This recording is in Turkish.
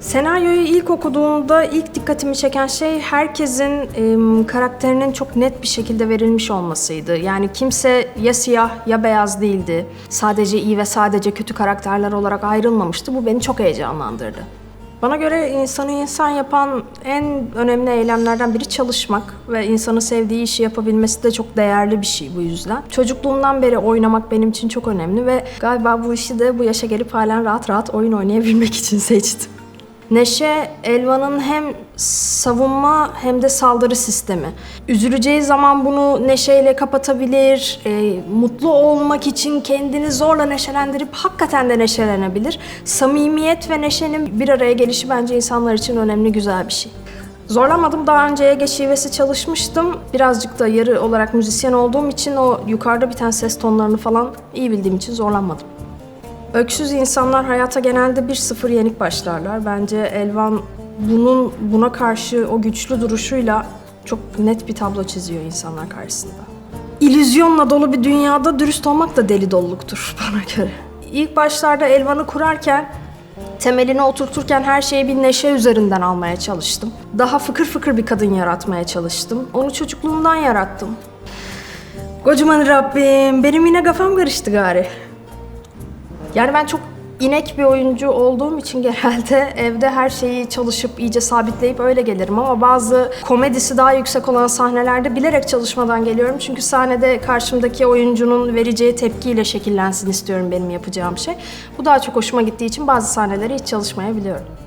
Senaryoyu ilk okuduğumda ilk dikkatimi çeken şey herkesin em, karakterinin çok net bir şekilde verilmiş olmasıydı. Yani kimse ya siyah ya beyaz değildi. Sadece iyi ve sadece kötü karakterler olarak ayrılmamıştı. Bu beni çok heyecanlandırdı. Bana göre insanı insan yapan en önemli eylemlerden biri çalışmak ve insanın sevdiği işi yapabilmesi de çok değerli bir şey bu yüzden. Çocukluğumdan beri oynamak benim için çok önemli ve galiba bu işi de bu yaşa gelip halen rahat rahat oyun oynayabilmek için seçtim. Neşe, Elvan'ın hem savunma hem de saldırı sistemi. Üzüleceği zaman bunu neşeyle kapatabilir, e, mutlu olmak için kendini zorla neşelendirip hakikaten de neşelenebilir. Samimiyet ve neşenin bir araya gelişi bence insanlar için önemli, güzel bir şey. Zorlanmadım. Daha önce Ege şivesi çalışmıştım. Birazcık da yarı olarak müzisyen olduğum için o yukarıda biten ses tonlarını falan iyi bildiğim için zorlanmadım. Öksüz insanlar hayata genelde bir sıfır yenik başlarlar. Bence Elvan bunun buna karşı o güçlü duruşuyla çok net bir tablo çiziyor insanlar karşısında. İllüzyonla dolu bir dünyada dürüst olmak da deli doluluktur bana göre. İlk başlarda Elvan'ı kurarken temelini oturturken her şeyi bir neşe üzerinden almaya çalıştım. Daha fıkır fıkır bir kadın yaratmaya çalıştım. Onu çocukluğumdan yarattım. Kocaman Rabbim, benim yine kafam karıştı gari. Yani ben çok inek bir oyuncu olduğum için genelde evde her şeyi çalışıp iyice sabitleyip öyle gelirim ama bazı komedisi daha yüksek olan sahnelerde bilerek çalışmadan geliyorum. Çünkü sahnede karşımdaki oyuncunun vereceği tepkiyle şekillensin istiyorum benim yapacağım şey. Bu daha çok hoşuma gittiği için bazı sahneleri hiç çalışmayabiliyorum.